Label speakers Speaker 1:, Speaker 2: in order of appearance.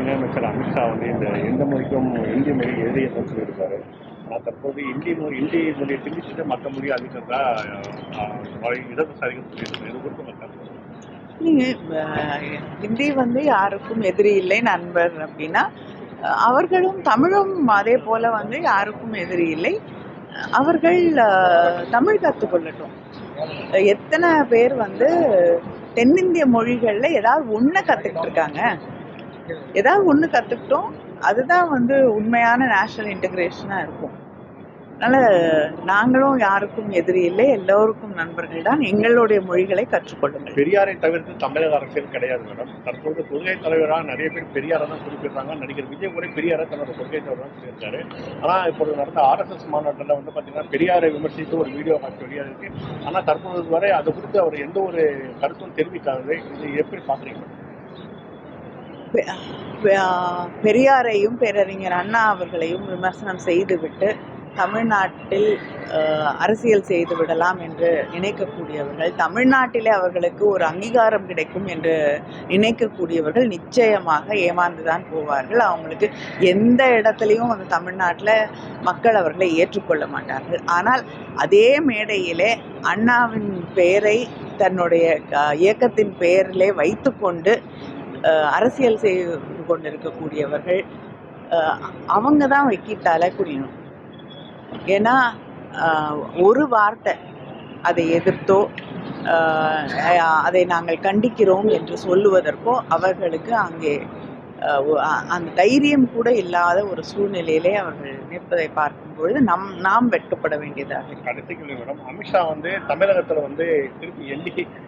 Speaker 1: இணையமைச்சர் அமித்ஷா வந்து இந்த எந்த மொழிக்கும் இந்தி மொழி எழுதிய சொல்லியிருக்காரு ஆனால் தற்போது இந்தி மொழி இந்தி மொழியை திணிச்சுட்டு மற்ற மொழி அழிக்கிறதா இடதுசாரிகள் சொல்லியிருக்காங்க இது குறித்து
Speaker 2: மக்கள் ஹிந்தி வந்து யாருக்கும் எதிரி இல்லை நண்பர் அப்படின்னா அவர்களும் தமிழும் அதே போல வந்து யாருக்கும் எதிரி இல்லை. அவர்கள் தமிழ் கற்றுக்கொள்ளட்டும் எத்தனை பேர் வந்து தென்னிந்திய மொழிகளில் ஏதாவது ஒன்றை கற்றுக்கிட்டு இருக்காங்க. ஏதாவது ஒன்று கற்றுக்கிட்டோம் அதுதான் வந்து உண்மையான நேஷனல் இன்டகிரேஷனாக இருக்கும். அதனால் நாங்களும் யாருக்கும் எதிரி இல்லை எல்லோருக்கும் நண்பர்கள் தான். எங்களுடைய மொழிகளை கற்றுக்கொள்ளுங்கள்.
Speaker 1: பெரியாரை தவிர்த்து தமிழக அரசியல் கிடையாது மேடம். தற்போது கொள்கை தலைவராக நிறைய பேர் பெரியாரை தான் குறிப்பிடுறாங்க நடிகர் விஜய் கூட பெரியாரை தன்னோட கொள்கை தலைவர் தான் சொல்லியிருக்காரு ஆனால் இப்போது நடந்த ஆர்எஸ்எஸ் மாநாட்டில் வந்து பார்த்தீங்கன்னா பெரியாரை விமர்சித்து ஒரு வீடியோ காட்சி வெளியாக இருக்கு. ஆனால் தற்போது வரை அது குறித்து அவர் எந்த ஒரு கருத்தும் தெரிவிக்காதது இது எப்படி பார்க்குறீங்க?
Speaker 2: பெரியாரையும் பேரறிஞர் அண்ணா அவர்களையும் விமர்சனம் செய்துவிட்டு தமிழ்நாட்டில் அரசியல் செய்து விடலாம் என்று நினைக்கக்கூடியவர்கள் தமிழ்நாட்டிலே அவர்களுக்கு ஒரு அங்கீகாரம் கிடைக்கும் என்று நினைக்கக்கூடியவர்கள் நிச்சயமாக ஏமாந்துதான் போவார்கள். அவங்களுக்கு எந்த இடத்துலையும் வந்து தமிழ்நாட்டில் மக்கள் அவர்களை ஏற்றுக்கொள்ள மாட்டார்கள். ஆனால் அதே மேடையிலே அண்ணாவின் பெயரை தன்னுடைய இயக்கத்தின் பெயரிலே வைத்துக்கொண்டு அரசியல் செய்து கொண்டிருக்கக்கூடியவர்கள் இருக்கக்கூடியவர்கள் அவங்க தான் வைக்கிட்டால குடியணும். ஏன்னா ஒரு வார்த்தை அதை எதிர்த்தோ அதை நாங்கள் கண்டிக்கிறோம் என்று சொல்லுவதற்கோ அவர்களுக்கு அங்கே அந்த தைரியம் கூட இல்லாத ஒரு சூழ்நிலையிலே அவர்கள் நிற்பதை பார்க்கும் பொழுது நம் நாம் வெட்கப்பட வேண்டியதாக
Speaker 1: அமித்ஷா வந்து தமிழகத்தில் வந்து திருப்பி எண்ணிக்கை